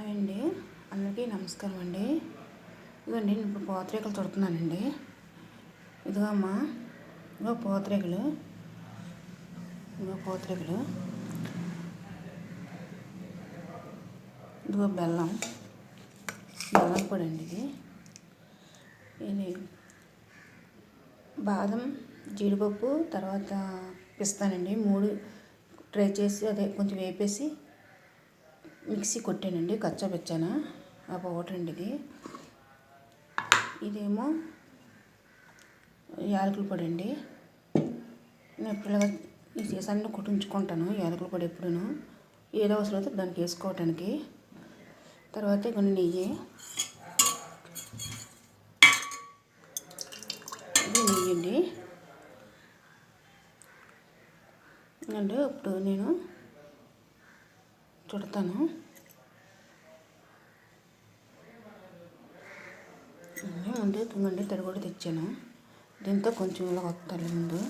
Hi అండి. అందరికీ నమస్కారం అండి. ఇదిగోండి నేను ఇప్పుడు పూతరేకులు చుడుతున్నానండి ఇదిగో అమ్మా ఇదిగో పోతరేకలు ఇదిగో పోతరేకలు ఇదిగో బెల్లం. బెల్లం పొడి అండి ఇది. ఇది బాదం జీడిపప్పు తర్వాత పిస్తానండి. మూడు ట్రై చేసి అదే కొంచెం వేపేసి మిక్సీ కొట్టానండి కచ్చా ఆ పౌడర్ అండి ఇది. ఇదేమో యాలకుల పొడి అండి. నేను ఎప్పుడుగా ఈ సీసాన్ని కుట్టించుకుంటాను యాలకుల పొడి ఎప్పుడును. ఏదో అవసరం అయితే దానికి వేసుకోవటానికి. తర్వాత కొన్ని నెయ్యి. ఇది నెయ్యి అండి. అంటే ఇప్పుడు నేను తుడతాను ఉండే ముందు తుంగండి తడి కూడా తెచ్చాను. దీంతో కొంచెం ఇలా వస్తాను ముందు.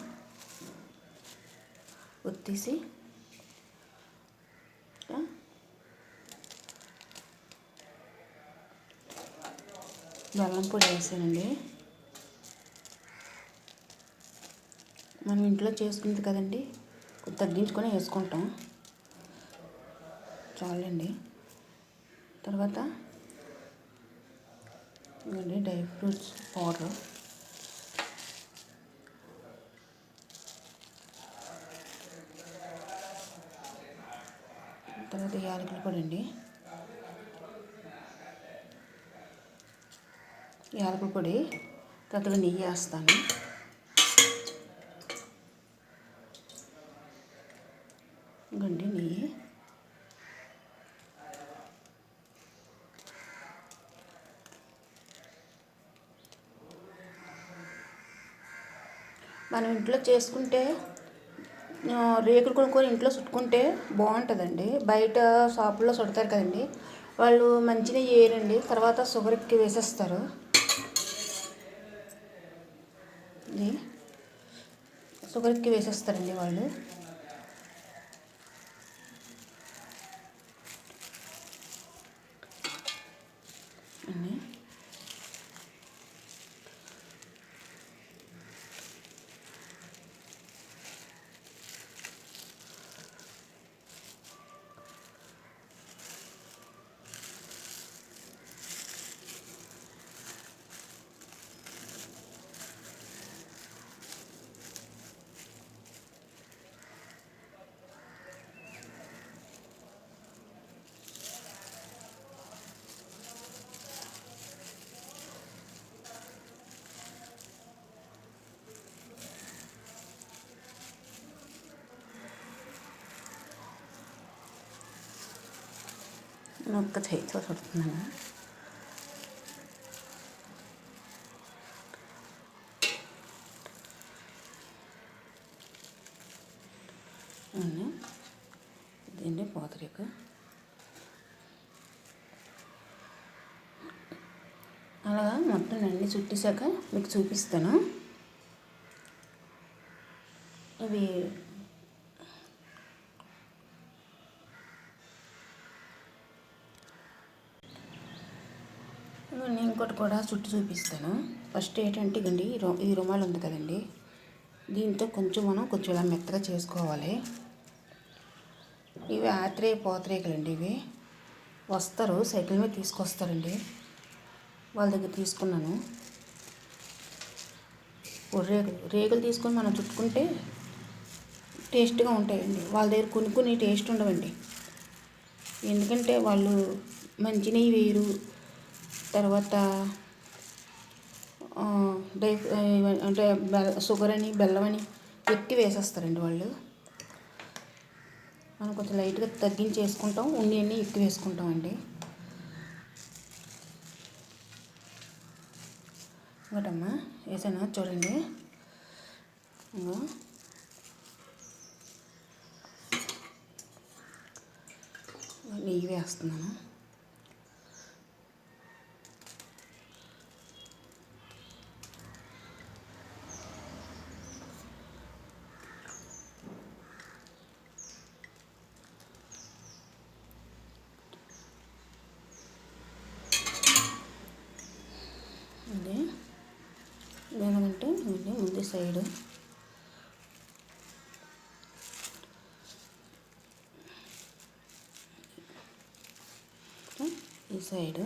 ఒత్తేసి. బెల్లం పొడి వేసానండి. మనం ఇంట్లో చేసుకుంది కదండి తగ్గించుకొని వేసుకుంటాం. చాలండి. తర్వాత ఇవ్వండి డ్రై ఫ్రూట్స్ పౌడర్. తర్వాత యాలకుల పొడి అండి యాలకుల పొడి తర్వాత నెయ్యి వేస్తాను. గండి నెయ్యి. మనం ఇంట్లో చేసుకుంటే రేకులు కొనుక్కొని ఇంట్లో చుట్టుకుంటే బాగుంటుందండి. బయట షాపుల్లో చుడతారు కదండి. వాళ్ళు మంచిగా వేయరండి తర్వాత షుగర్ ఎక్కి వేసేస్తారు. షుగర్కి షుగర్ ఎక్కి వేసేస్తారండి వాళ్ళు అన్నీ నేను ఒక్క చేతితో చుడుతున్నాను అవును. ఇదండి పూతరేకు అలాగా మొత్తం అన్ని చుట్టేశాక మీకు చూపిస్తాను ఇవి నేను ఇంకోటి కూడా చుట్టూ చూపిస్తాను. ఫస్ట్ ఏంటంటే ఇదండి ఈ ఈ రుమాలు ఉంది కదండి. దీంతో కొంచెం మనం కొంచెం ఇలా మెత్తగా చేసుకోవాలి. ఇవి ఆత్రేయ పోతరేకులండి ఇవి. వస్తారు సైకిల్ మీద తీసుకొస్తారండి. వాళ్ళ దగ్గర తీసుకున్నాను. రేగులు రేకులు రేకులు తీసుకొని మనం చుట్టుకుంటే టేస్ట్గా ఉంటాయండి. వాళ్ళ దగ్గర కొనుక్కుని టేస్ట్ ఉండవండి. ఎందుకంటే వాళ్ళు మంచి నెయ్యి వేయరు తర్వాత డై అంటే షుగర్ అని బెల్లం అని ఎక్కి వేసేస్తారండి వాళ్ళు. మనం కొంచెం లైట్గా తగ్గించి వేసుకుంటాం ఉన్ని అన్ని ఎక్కువ వేసుకుంటాం అండి ఇంకోటమ్మా వేసాను? చూడండి. ఇంకో. నెయ్యి వేస్తున్నాను. సైడు. ఈ సైడు.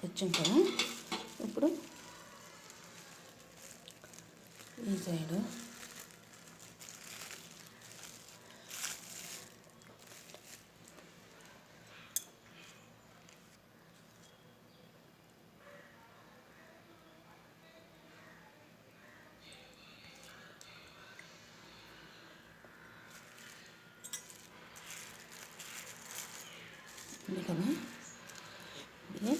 కొంచెం కదా ఇప్పుడు ఈ సైడు ఉంది కదా ఇది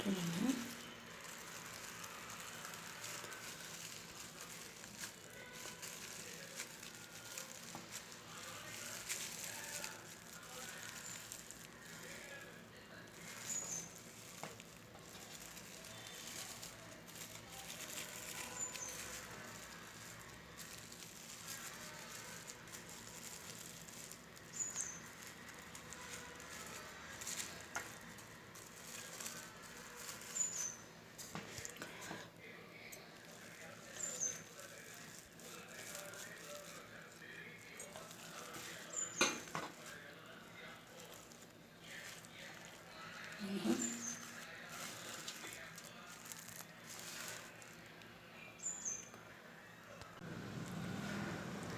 చూడండి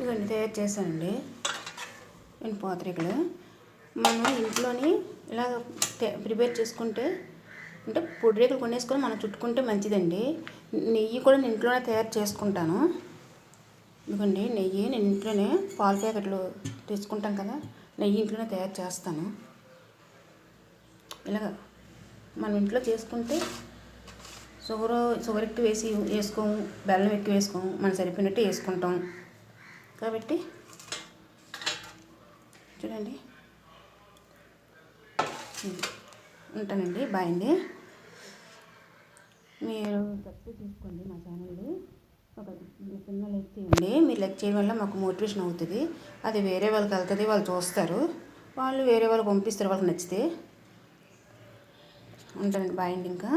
ఇవన్నీ తయారు చేశానండి. నేను పూతరేకులు మనం ఇంట్లోని ఇలా ప్రిపేర్ చేసుకుంటే అంటే పొడి రేకులు కొనేసుకొని మనం చుట్టుకుంటే మంచిదండి. నెయ్యి కూడా నేను ఇంట్లోనే తయారు చేసుకుంటాను. ఇదిగోండి నెయ్యి నేను ఇంట్లోనే పాల ప్యాకెట్లు తీసుకుంటాం కదా నెయ్యి ఇంట్లోనే తయారు చేస్తాను. ఇలాగ మనం ఇంట్లో చేసుకుంటే షుగర్ షుగర్ ఎక్కువ వేసి వేసుకోము బెల్లం ఎక్కువ వేసుకోము మనం సరిపోయినట్టు వేసుకుంటాం. కాబట్టి చూడండి. ఉంటానండి బాయ్ అండి. మీరు సబ్స్క్రైబ్ చేసుకోండి మా ఛానల్ని ఒక చిన్న లైక్ చేయండి. మీరు లైక్ చేయడం వల్ల మాకు మోటివేషన్ అవుతుంది. అది వేరే వాళ్ళకి వెళ్తుంది వాళ్ళు చూస్తారు. వాళ్ళు వేరే వాళ్ళకి పంపిస్తారు వాళ్ళకి నచ్చితే. ఉంటానండి బాయ్ అండి ఇంకా.